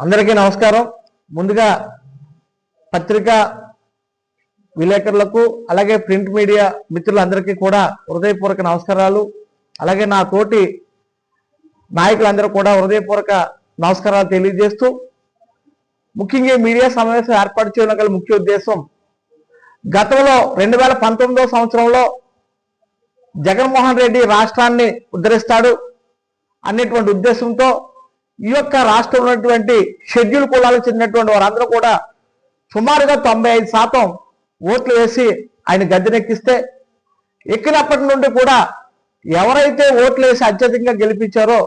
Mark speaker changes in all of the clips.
Speaker 1: అందరికీ నమస్కారం. ముందుగా పత్రికా విలేకరులకు అలాగే ప్రింట్ మీడియా మిత్రులందరికీ కూడా హృదయపూర్వక నమస్కారాలు. అలాగే నా తోటి నాయకులందరూ కూడా హృదయపూర్వక నమస్కారాలు తెలియజేస్తూ ముఖ్యంగా మీడియా సమావేశం ఏర్పాటు చేయడం గల ముఖ్య ఉద్దేశం గతంలో రెండు వేల పంతొమ్మిదో సంవత్సరంలో జగన్మోహన్ రెడ్డి రాష్ట్రాన్ని ఉద్ధరిస్తాడు అనేటువంటి ఉద్దేశంతో ఈ యొక్క రాష్ట్రంలో ఉన్నటువంటి షెడ్యూల్ కులాలకు చెందినటువంటి వారందరూ కూడా సుమారుగా తొంభై ఐదు శాతం ఓట్లు వేసి ఆయన గద్దెనెక్కిస్తే ఎక్కినప్పటి నుండి కూడా ఎవరైతే ఓట్లు వేసి అత్యధికంగా గెలిపించారో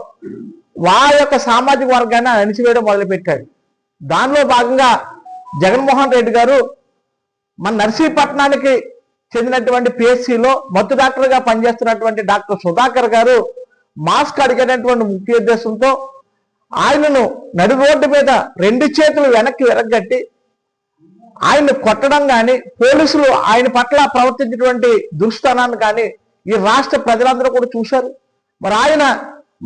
Speaker 1: వారి యొక్క సామాజిక వర్గాన్ని అణిచివేయడం మొదలుపెట్టాడు. దానిలో భాగంగా జగన్మోహన్ రెడ్డి గారు మన నర్సీపట్నానికి చెందినటువంటి పిఎస్సిలో మత్తు డాక్టర్గా పనిచేస్తున్నటువంటి డాక్టర్ సుధాకర్ గారు మాస్క్ అడిగేటటువంటి ముఖ్య ఉద్దేశంతో ఆయనను నడి రోడ్డు మీద రెండు చేతులు వెనక్కి వెనక్గట్టి ఆయన్ని కొట్టడం కానీ పోలీసులు ఆయన పట్ల ప్రవర్తించినటువంటి దుస్థానాన్ని కానీ ఈ రాష్ట్ర ప్రజలందరూ కూడా చూశారు. మరి ఆయన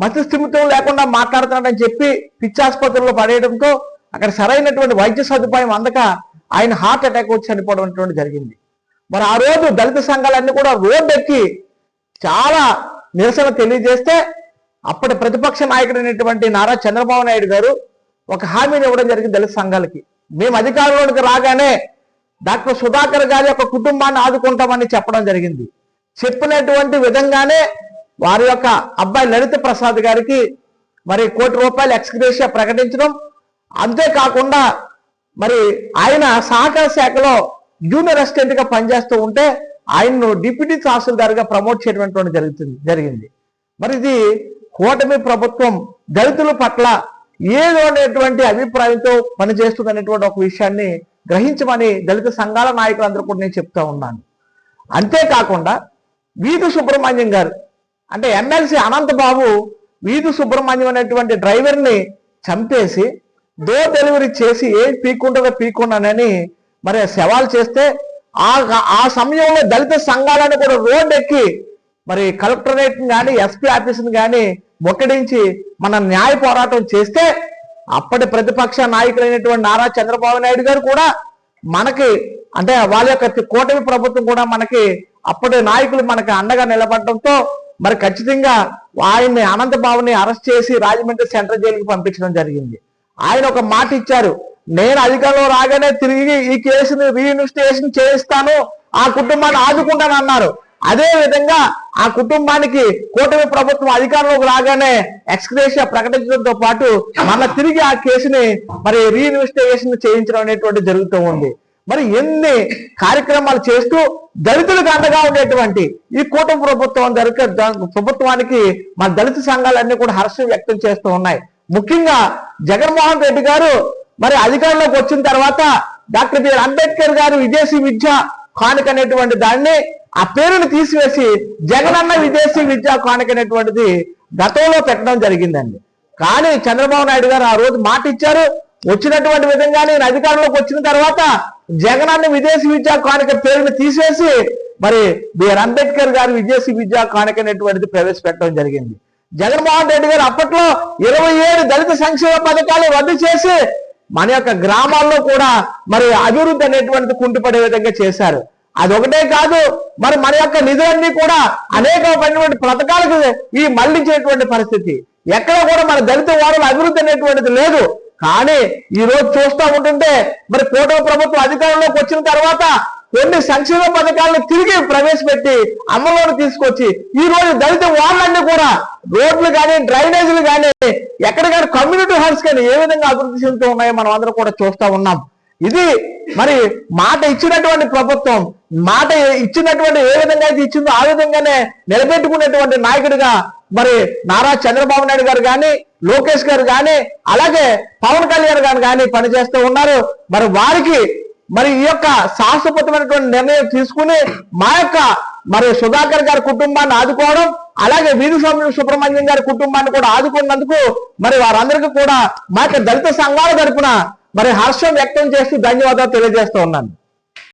Speaker 1: మతిస్థిమితం లేకుండా మాట్లాడుతున్నాడని చెప్పి పిచ్చాసుపత్రిలో పడేయడంతో అక్కడ సరైనటువంటి వైద్య సదుపాయం అందక ఆయన హార్ట్ అటాక్ వచ్చి చనిపోవడం జరిగింది. మరి ఆ రోజు దళిత సంఘాలన్నీ కూడా రోడ్డు ఎక్కి చాలా నిరసన తెలియజేస్తే అప్పటి ప్రతిపక్ష నాయకుడైనటువంటి నారా చంద్రబాబు నాయుడు గారు ఒక హామీని ఇవ్వడం జరిగింది దళిత సంఘాలకి. మేము అధికారంలోకి రాగానే డాక్టర్ సుధాకర్ గారి యొక్క కుటుంబాన్ని ఆదుకుంటామని చెప్పడం జరిగింది. చెప్పినటువంటి విధంగానే వారి యొక్క అబ్బాయి లలిత ప్రసాద్ గారికి మరి కోటి రూపాయలు ఎక్స్గ్రేషియా ప్రకటించడం. అంతేకాకుండా మరి ఆయన సహకార శాఖలో జూనియర్ అసిస్టెంట్గా పనిచేస్తూ ఉంటే ఆయన్ను డిప్యూటీ తహసీల్దార్గా ప్రమోట్ చేయడం జరుగుతుంది జరిగింది. మరి ఇది కూటమి ప్రభుత్వం దళితుల పట్ల ఏదో అనేటువంటి అభిప్రాయంతో పనిచేస్తుందనేటువంటి ఒక విషయాన్ని గ్రహించమని దళిత సంఘాల నాయకులందరూ కూడా నేను చెప్తా ఉన్నాను. అంతేకాకుండా వీధి సుబ్రహ్మణ్యం గారు అంటే ఎమ్మెల్సీ అనంతబాబు వీధి సుబ్రహ్మణ్యం అనేటువంటి డ్రైవర్ని చంపేసి డోర్ డెలివరీ చేసి ఏం పీక్కుంటుందో పీక్కుండానని మరి సవాల్ చేస్తే ఆ ఆ సమయంలో దళిత సంఘాలను కూడా రోడ్డు ఎక్కి మరి కలెక్టరేట్ కానీ ఎస్పీ ఆఫీసుని కానీ ముక్కడించి మన న్యాయ పోరాటం చేస్తే అప్పటి ప్రతిపక్ష నాయకులైనటువంటి నారా చంద్రబాబు నాయుడు గారు కూడా మనకి అంటే వాళ్ళ యొక్క కూటమి ప్రభుత్వం కూడా మనకి అప్పటి నాయకులు మనకి అండగా నిలబడటంతో మరి ఖచ్చితంగా ఆయన్ని అనంతబాబుని అరెస్ట్ చేసి రాజమండ్రి సెంట్రల్ జైలుకి పంపించడం జరిగింది. ఆయన ఒక మాట ఇచ్చారు నేను అధికారంలో రాగానే తిరిగి ఈ కేసుని రీఇన్వెస్టిగేషన్ చేయిస్తాను ఆ కుటుంబాన్ని ఆదుకుంటాను అన్నారు అదే విధంగా ఆ కుటుంబానికి కూటమి ప్రభుత్వం అధికారంలోకి రాగానే ఎక్స్గ్రేషియా ప్రకటించడంతో పాటు మళ్ళీ తిరిగి ఆ కేసుని మరి రీఇన్వెస్టిగేషన్ చేయించడం అనేటువంటి జరుగుతూ ఉంది. మరి ఎన్ని కార్యక్రమాలు చేస్తూ దళితులకు అండగా ఉండేటువంటి ఈ కూటమి ప్రభుత్వం దళిత ప్రభుత్వానికి మన దళిత సంఘాలన్నీ కూడా హర్షం వ్యక్తం చేస్తూ ఉన్నాయి. ముఖ్యంగా జగన్మోహన్ రెడ్డి గారు మరి అధికారంలోకి వచ్చిన తర్వాత డాక్టర్ బిఆర్ అంబేద్కర్ గారు విదేశీ విద్య కానుక అనేటువంటి దాన్ని ఆ పేరును తీసివేసి జగనన్న విదేశీ విద్యా కానుక అనేటువంటిది గతంలో పెట్టడం జరిగిందండి. కానీ చంద్రబాబు నాయుడు గారు ఆ రోజు మాట ఇచ్చారు. వచ్చినటువంటి విధంగా నేను అధికారంలోకి వచ్చిన తర్వాత జగనన్న విదేశీ విద్యా కానుక పేరును తీసేసి మరి బిఆర్ అంబేద్కర్ గారు విదేశీ విద్యా కానుక అనేటువంటిది ప్రవేశపెట్టడం జరిగింది. జగన్మోహన్ రెడ్డి గారు అప్పట్లో ఇరవై ఏడు దళిత సంక్షేమ పథకాలు రద్దు చేసి మన యొక్క గ్రామాల్లో కూడా మరి అభివృద్ధి అనేటువంటిది కుంటుపడే విధంగా చేశారు. అదొకటే కాదు మరి మన యొక్క నిధులన్నీ కూడా అనేకమైనటువంటి పథకాలకు ఈ మళ్ళించేటువంటి పరిస్థితి. ఎక్కడ కూడా మన దళిత వారుల అభివృద్ధి అనేటువంటిది లేదు. కానీ ఈ రోజు చూస్తూ ఉంటుంటే మరి కూటమి ప్రభుత్వం అధికారంలోకి వచ్చిన తర్వాత కొన్ని సంక్షేమ పథకాలను తిరిగి ప్రవేశపెట్టి అమల్లోకి తీసుకొచ్చి ఈ రోజు దళిత వాళ్ళన్నీ కూడా రోడ్లు కానీ డ్రైనేజీలు కానీ ఎక్కడికైనా కమ్యూనిటీ హాల్స్ కానీ ఏ విధంగా అభివృద్ధి చెందుతూ ఉన్నాయో మనం అందరం కూడా చూస్తూ ఉన్నాం. ఇది మరి మాట ఇచ్చినటువంటి ప్రభుత్వం మాట ఇచ్చినటువంటి ఏ విధంగా అయితే ఇచ్చిందో ఆ విధంగానే నిలబెట్టుకునేటువంటి నాయకుడిగా మరి నారా చంద్రబాబు నాయుడు గారు కానీ లోకేష్ గారు కానీ అలాగే పవన్ కళ్యాణ్ గారు కానీ పనిచేస్తూ ఉన్నారు. మరి వారికి మరి ఈ యొక్క శాశ్వతమైనటువంటి నిర్ణయం తీసుకుని మా యొక్క మరి సుధాకర్ గారి కుటుంబాన్ని ఆదుకోవడం అలాగే వీధి స్వామి సుబ్రహ్మణ్యం గారి కుటుంబాన్ని కూడా ఆదుకున్నందుకు మరి వారందరికీ కూడా మా యొక్క దళిత సంఘాల తరపున మరి హర్షం వ్యక్తం చేస్తూ ధన్యవాదాలు తెలియజేస్తూ ఉన్నాను